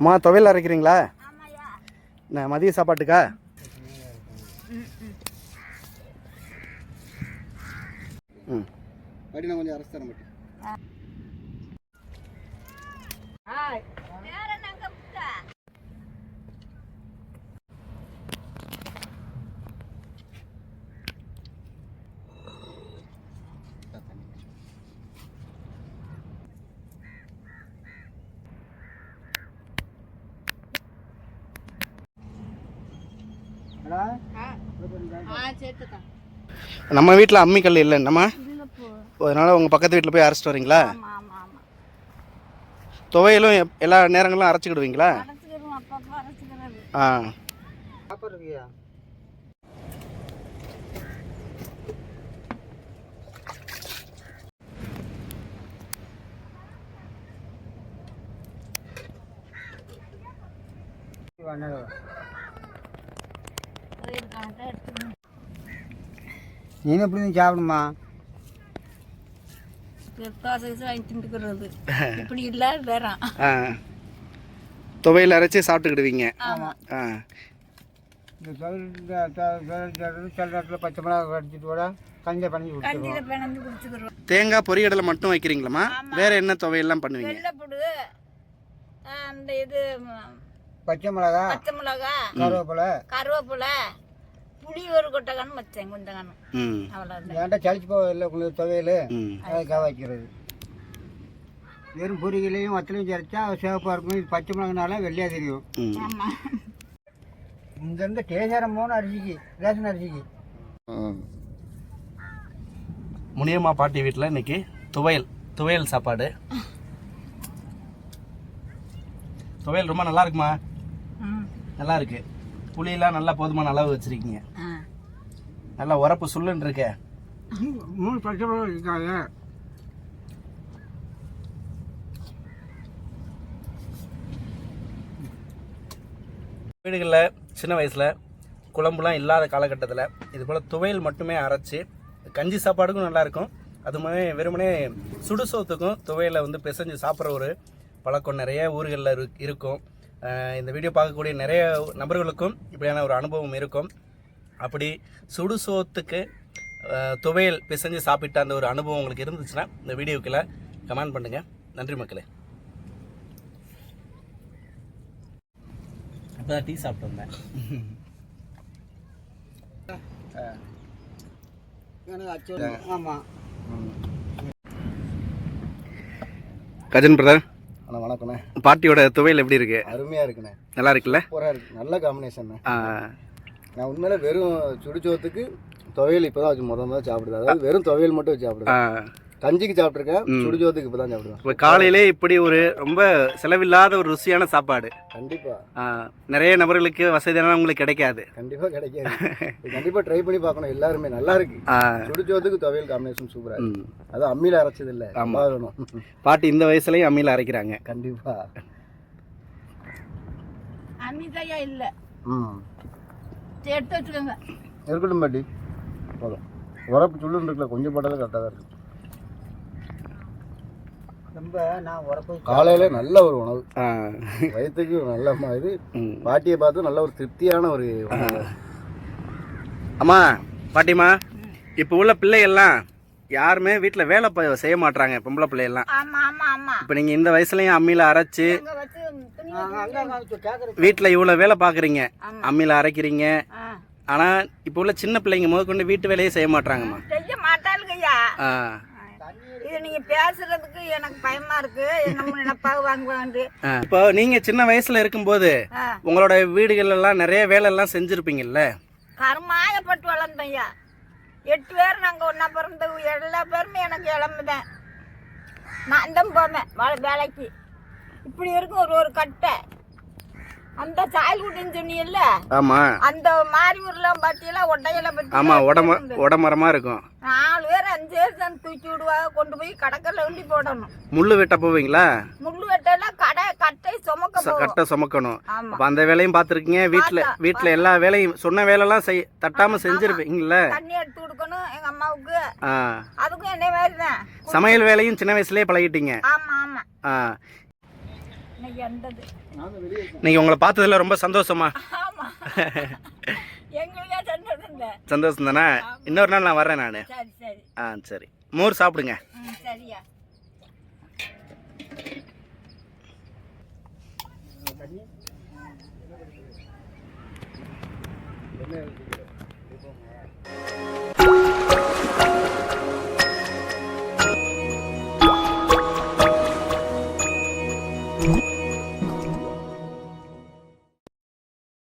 அம்மா துவையல் அரைக்கிறீங்களா? என்ன மதிய சாப்பாட்டுக்கா? ம். கொஞ்சம் அரசு தர மாட்டேன் வேற என்னங்க புத்தா ஆ சேர்த்துதான் நம்ம வீட்டில் அம்மிக்கல் இல்லை என்னம்மா? இல்லை போ அதனால் உங்கள் பக்கத்து வீட்டில் போய் அரைச்சிட்டு வரீங்களா? துவையலும் எப்- எல்லா நேரங்களும் அரைச்சிக்கிடுவீங்களா? ஆ. எடுத்துக்கணும் நீ எப்படி நீ சாப்பிடுமா? இப்படி இல்லை வேற. ஆ. துவையல் அரைச்சி சாப்பிட்டுக்கிடுவீங்க. ஆமாம் ஆ. இந்த சில பச்சை மிளகா அடிச்சுட்டு கூட கஞ்சியை பண்ணி கொடுத்துருவோம் கஞ்சியில் தேங்காய் பொரியடலை மட்டும் வைக்கிறீங்களாம்மா? வேற என்ன துவையெல்லாம் பண்ணுவீங்க? அந்த இது பச்சை மிளகா பச்சை மிளகா கருவேப்பிலை கருவேப்பிலை புளி ஒரு கொட்டை கணம் வச்சேன் ம். அவ்வளோதான் ஏன்டா சளிச்சு போகல உங்களுக்கு துவையல்? அதுக்காக வைக்கிறது. வெறும் பொரிகளையும் வத்தலையும் சேர்த்தா சிவப்பாக இருக்கும். இது பச்சை மிளகுனால வெள்ளையாக தெரியும். ஆமாம் இங்கேருந்து கேசாரம் போகணும் அரிசிக்கு ரேஷன் அரிசிக்கு. முனியம்மா பாட்டி வீட்டில் இன்னைக்கு துவையல் துவையல் சாப்பாடு. துவையல் ரொம்ப நல்லா இருக்குமா? ம். நல்லா இருக்கு. புளியெல்லாம் நல்லா போதுமான அளவு வச்சிருக்கீங்க. நல்லா உரப்பு சுள்ளுன்னு இருக்க. மூணு பச்சை இருக்காங்க வீடுகளில் சின்ன வயசில் குழம்புலாம் இல்லாத காலகட்டத்தில் இது போல் துவையல் மட்டுமே அரைச்சி கஞ்சி சாப்பாடுக்கும் நல்லா இருக்கும். அது மாதிரி வெறுமனே சுடுசோத்துக்கும் துவையலை வந்து பிசைஞ்சு சாப்பிட்ற ஒரு பழக்கம் நிறைய ஊர்களில் இரு இருக்கும். இந்த வீடியோ பார்க்கக்கூடிய நிறைய நபர்களுக்கும் இப்படியான ஒரு அனுபவம் இருக்கும். அப்படி சுடுசோத்துக்கு அஹ், துவையல் பிசைஞ்சு சாப்பிட்ட அந்த ஒரு அனுபவம் உங்களுக்கு இருந்துச்சுன்னா இந்த வீடியோக்குள்ள கமெண்ட் பண்ணுங்கள் நன்றி மக்களே. இப்போ டீ சாப்பிட்டு வந்தேன். கஜன் பிரதர். அண்ணா வணக்கண்ணே பாட்டியோட துவையல் எப்படி இருக்கு? அருமையாக இருக்குண்ணே. நல்லா இருக்குல்ல? சூப்பராக இருக்கு. நல்ல காம்பினேஷன் நான் உண்மையில வெறும் சுடுச்சோத்துக்கு துவையல் இப்போ தான் வச்சு முத முதல்ல சாப்பிடுது. அதாவது வெறும் துவையல் மட்டும் வச்சு. சாப்பிடுது. கஞ்சிக்கு சாப்பிட்ருக்கேன் சுடுச்சோத்துக்கு இப்போ தான் சாப்பிடுவேன். இப்ப காலையிலே இப்படி ஒரு ரொம்ப செலவில்லாத ஒரு ருசியான சாப்பாடு. கண்டிப்பாக நிறைய நபர்களுக்கு வசதியானவங்களுக்கு கிடைக்காது. கண்டிப்பாக கிடைக்காது. கண்டிப்பாக ட்ரை பண்ணி பார்க்கணும் எல்லாருமே நல்லா இருக்கு. ஆ, சுடுச்சோத்துக்கு துவையல் காம்பினேஷன் சூப்பராக. அது அம்மியில் அரைச்சது இல்லை ஆமா. வேணும் பாட்டி இந்த வயசுலயும் அம்மியில் அரைக்கிறாங்க. கண்டிப்பாக அமிதையா இல்லை. ம். எடுத்து வச்சுக்கோங்க. இருக்கட்டும் பாட்டி. போதும். உரப்பு சுள்ளுன்னு இருக்குல்ல கொஞ்சம் போட்டாலும் கரெக்டாக தான் இருக்கு. ரொம்ப நான் உரப்பு காலையில நல்ல ஒரு உணவு. வயிற்றுக்கு நல்ல இது. பாட்டியை பார்த்து நல்ல ஒரு திருப்தியான ஒரு அம்மா பாட்டிமா இப்போ உள்ள பிள்ளைகள்லாம் யாருமே வீட்டில் வேலை செய்ய மாட்றாங்க பொம்பளை பிள்ளைகள்லாம். ஆமாம் ஆமாம் ஆமாம் இப்போ நீங்கள் இந்த வயசுலயும் அம்மியில் அரைச்சு வீட்டில் இவ்வளோ வேலை பார்க்குறீங்க. அம்மியில் அரைக்கிறீங்க. ஆனால் இப்போ உள்ள சின்ன பிள்ளைங்க முதற்கொண்டு வீட்டு வேலையே செய்ய மாட்றாங்கம்மா. செய்ய மாட்டாளுங்கய்யா. பேசுறதுக்கு எனக்கு பயமா இருக்கு. என்ன நினைப்பாக வாங்குவாங்க. இப்போ நீங்க சின்ன வயசுல இருக்கும்போது. உங்களோட வீடுகள் எல்லாம் நிறைய வேலை எல்லாம் செஞ்சிருப்பீங்கல்ல? கருமாயப்பட்டு வளர்ந்தோம்யா எட்டு பேர் நாங்க ஒண்ணா பிறந்த எல்லா பேருமே எனக்கு இளம்புதான். நான் தான் போவேன் வேலை- வேலைக்கு. இப்படி இருக்கும் ஒரு ஒரு கட்டை. அந்த சாயல்குட்டின்னு சொன்னீங்கல்ல? ஆமா. அந்த மாரி ஊர்லாம் பாத்தீங்களா ஒட்டையில பத்தி ஆமா உடம உடமரமா இருக்கும். நாலு அஞ்சு தான் தூக்கி விடுவாங்க கொண்டு போய் கடற்கல்ல உண்டி போடணும். முள்ளு வெட்ட போவீங்களா? முள்ளு வெட்டெல்லாம் கடை கட்டை சுமக்க கட்டை சுமக்கணும். அப்ப அந்த வேலையும் பார்த்துருக்கீங்க வீட்டுல வீட்டுல எல்லா வேலையும் சொன்ன வேலைலாம் செய் தட்டாம செஞ்சிருப்பீங்கல்ல? தண்ணி எடுத்து கொடுக்கணும் எங்க அம்மாவுக்கு. ஆ. அதுக்கும் என்னை மாதிரி தான். சமையல் வேலையும் சின்ன வயசுலயே பழகிட்டீங்க? ஆமா ஆமா. ஆ. இன்னைக்கு வந்தது நீங்கள் உங்களை பார்த்ததுல ரொம்ப சந்தோஷமா? ஆமா. எங்களுக்கே சந்தோஷம் தானே? இன்னொரு நாள் நான் வர்றேன் நான். சரி சரி. ஆ சரி. மோர் சாப்பிடுங்க. சரியா.